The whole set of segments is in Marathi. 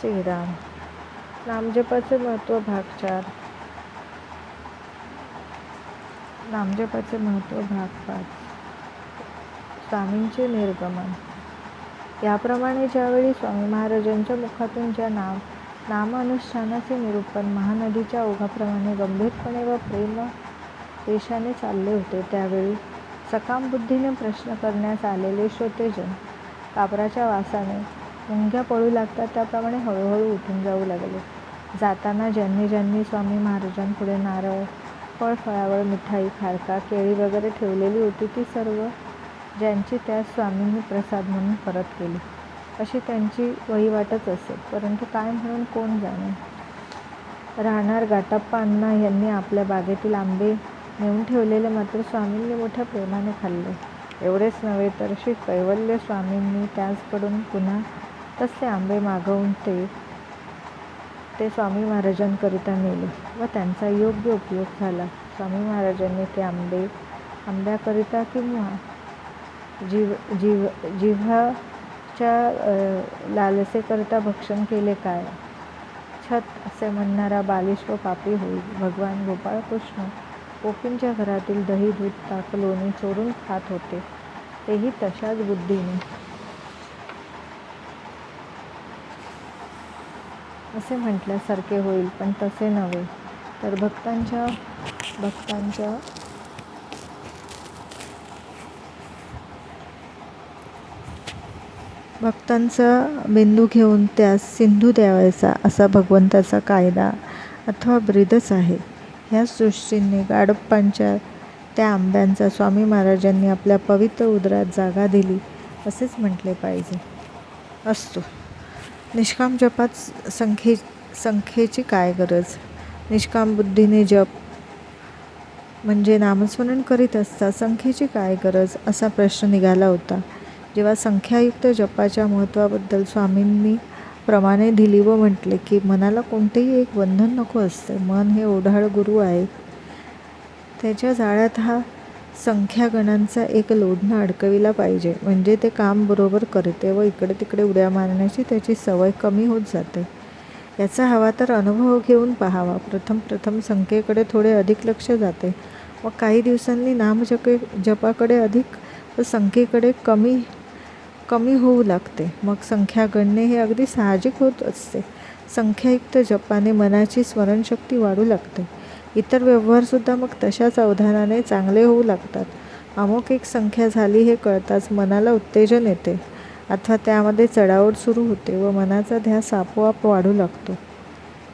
श्रीराम. नामजपाचे महत्त्व भाग चार. नामजपाचे महत्त्व भाग पाच. स्वामींचे निर्गमन. याप्रमाणे ज्यावेळी स्वामी महाराजांच्या मुखातून ज्या नाम नामानुष्ठानाचे निरूपण महानदीच्या ओघाप्रमाणे गंभीरपणे व प्रेम देशाने चालले होते त्यावेळी सकाम बुद्धीने प्रश्न करण्यास आलेले श्रोतेजन कापराच्या वासाने मुंग्या पळू लागतात त्याप्रमाणे हळूहळू उठून जाऊ लागले. जाताना ज्यांनी ज्यांनी स्वामी महाराजांपुढे नारळ फळ फळावळ मिठाई खारका केळी वगैरे ठेवलेली होती ती सर्व ज्यांची त्या स्वामींनी प्रसाद म्हणून परत केली. अशी त्यांची वहिवाटच असे. परंतु काय म्हणून कोण जाणे? राहणार गाटाप्पा अण्णा यांनी आपल्या बागेतील आंबे नेऊन ठेवलेले मात्र स्वामींनी मोठ्या प्रेमाने खाल्ले. एवढेच नव्हे तर श्री कैवल्य स्वामींनी त्याचकडून पुन्हा तसे आंबे मागवून ते ते स्वामी महाराजांकरिता नेले व त्यांचा योग्य उपयोग झाला. स्वामी महाराजांनी ते आंबे आंब्याकरिता किंवा जीव जीव जिव्हाच्या लालसेकरिता भक्षण केले काय? छत असे म्हणणारा बालिश व पापी होईल. भगवान गोपाळकृष्ण गोपींच्या घरातील दही दूध ताक लोणी चोरून खात होते. तेही तशाच बुद्धीने. असे म्हटल्यासारखे होईल पण तसे नव्हे. तर भक्तांच्या भक्तांच्या भक्तांचा बिंदू घेऊन त्यास सिंधू द्यावायचा असा भगवंताचा कायदा अथवा ब्रीदच आहे. ह्याच दृष्टीने गाडप्पांच्या त्या आंब्यांचा स्वामी महाराजांनी आपल्या पवित्र उदरात जागा दिली असेच म्हटले पाहिजे. असतो. निष्काम जपात संख्ये संख्येची काय गरज? निष्काम बुद्धीने जप म्हणजे नामस्मरण करीत असता संख्येची काय गरज? असा प्रश्न निघाला होता. जेव्हा संख्यायुक्त जपाच्या महत्त्वाबद्दल स्वामींनी प्रमाणे दिली व म्हटले की मनाला कोणतेही एक बंधन नको असते. मन हे ओढाळ गुरु आहे. त्याच्या जाळ्यात हा संख्यागणांचा एक लोढणं अडकविला पाहिजे. म्हणजे ते काम बरोबर करते व इकडे तिकडे उड्या मारण्याची त्याची सवय कमी होत जाते. याचा हवा तर अनुभव घेऊन पाहावा. प्रथम प्रथम संख्येकडे थोडे अधिक लक्ष जाते व काही दिवसांनी नामजपे जपाकडे अधिक व संख्येकडे कमी कमी होऊ लागते. मग संख्या गणणे हे अगदी साहजिक होत असते. संख्यायुक्त जपाने मनाची स्मरणशक्ती वाढू लागते. इतर व्यवहारसुद्धा मग तशाच अवधानाने चांगले होऊ लागतात. अमुक एक संख्या झाली हे कळताच मनाला उत्तेजन येते. अथवा त्यामध्ये चढाओढ सुरू होते व मनाचा ध्यास आपोआप वाढू लागतो.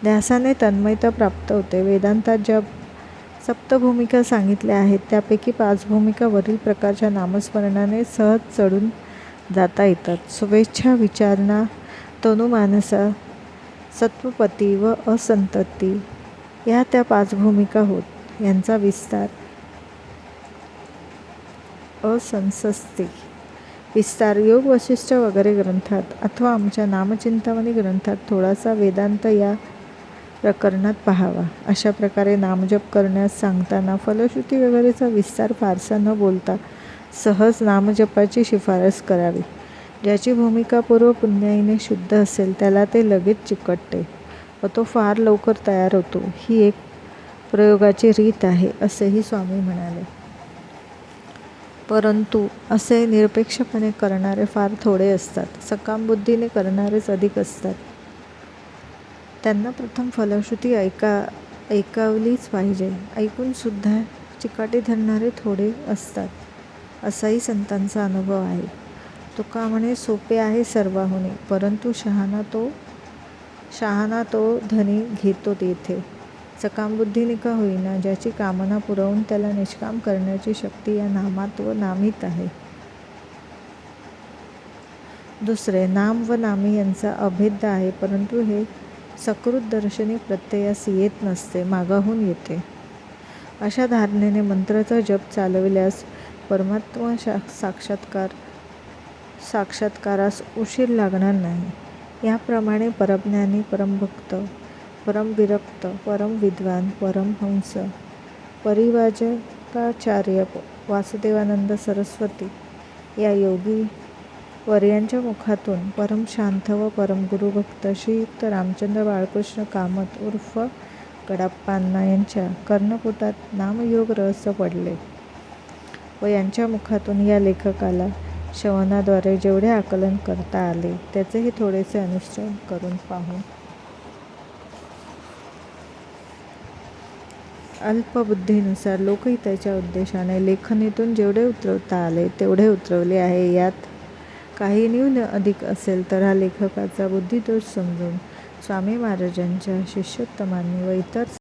ध्यासाने तन्मयता प्राप्त होते. वेदांतात ज्या सप्तभूमिका सांगितल्या आहेत त्यापैकी पाच भूमिका वरील प्रकारच्या नामस्मरणाने सहज चढून जाता येतात. शुभेच्छा विचारणा तनुमानसा सत्वपती व असंतती. या त्या पाच भूमिका होत यांचा विस्तार. असंसस्ते. विस्तार योग वशिष्ठ वगैरे ग्रंथात अथवा आमच्या नामचिंतामणी ग्रंथात थोडासा वेदांत या प्रकरणात पाहावा. अशा प्रकारे नामजप करण्यास सांगताना फलश्रुती वगैरेचा विस्तार फारसा न बोलता सहज नामजपाची शिफारस करावी. ज्याची भूमिका पूर्व पुण्याईने शुद्ध असेल त्याला ते लगेच चिकटते. व तो फार लवकर तयार होतो. ही एक प्रयोगाची रीत आहे असेही स्वामी म्हणाले. परंतु असे निरपेक्षपणे करणारे फार थोडे असतात. सकाम बुद्धीने करणारेच अधिक असतात. त्यांना प्रथम फलश्रुती ऐका ऐकावलीच पाहिजे. ऐकूनसुद्धा चिकाटी धरणारे थोडे असतात असाही संतांचा अनुभव आहे. तुका म्हणे सोपे आहे सर्वाहुनी. परंतु शहाणा तो शहाणा तो धनी घेतो तेथे. सकामबुद्धीने का होईना ज्याची कामना पुरवून त्याला निष्काम करण्याची शक्ती या नामात व नामीत आहे. दुसरे नाम व नामी यांचा अभेद आहे परंतु हे सकृत दर्शनी प्रत्ययास येत नसते मागाहून येते. अशा धारणेने मंत्राचा जप चालविल्यास परमात्मा शा साक्षात्कार साक्षात्कारास उशीर लागणार नाही. याप्रमाणे परमज्ञानी परमभक्त परमविरक्त परमविद्वान परमहंस परिवाजकाचार्य वासुदेवानंद सरस्वती या योगी वर्यांच्या मुखातून परमशांत व परमगुरुभक्त श्रीयुक्त रामचंद्र बाळकृष्ण कामत उर्फ गडाप्पांना यांच्या कर्णपुटात नामयोग रहस्य पडले व यांच्या मुखातून या लेखकाला श्रवणाद्वारे जेवढे आकलन करता आले त्याचेही थोडेसे अनुसरण करून पाहू. अल्पबुद्धीनुसार लोकहिताच्या उद्देशाने लेखनीतून जेवढे उतरवता आले तेवढे उतरवले आहे. यात काही न्यून अधिक असेल तर हा लेखकाचा बुद्धिदोष समजून स्वामी महाराजांच्या शिष्योत्तमांनी व इतर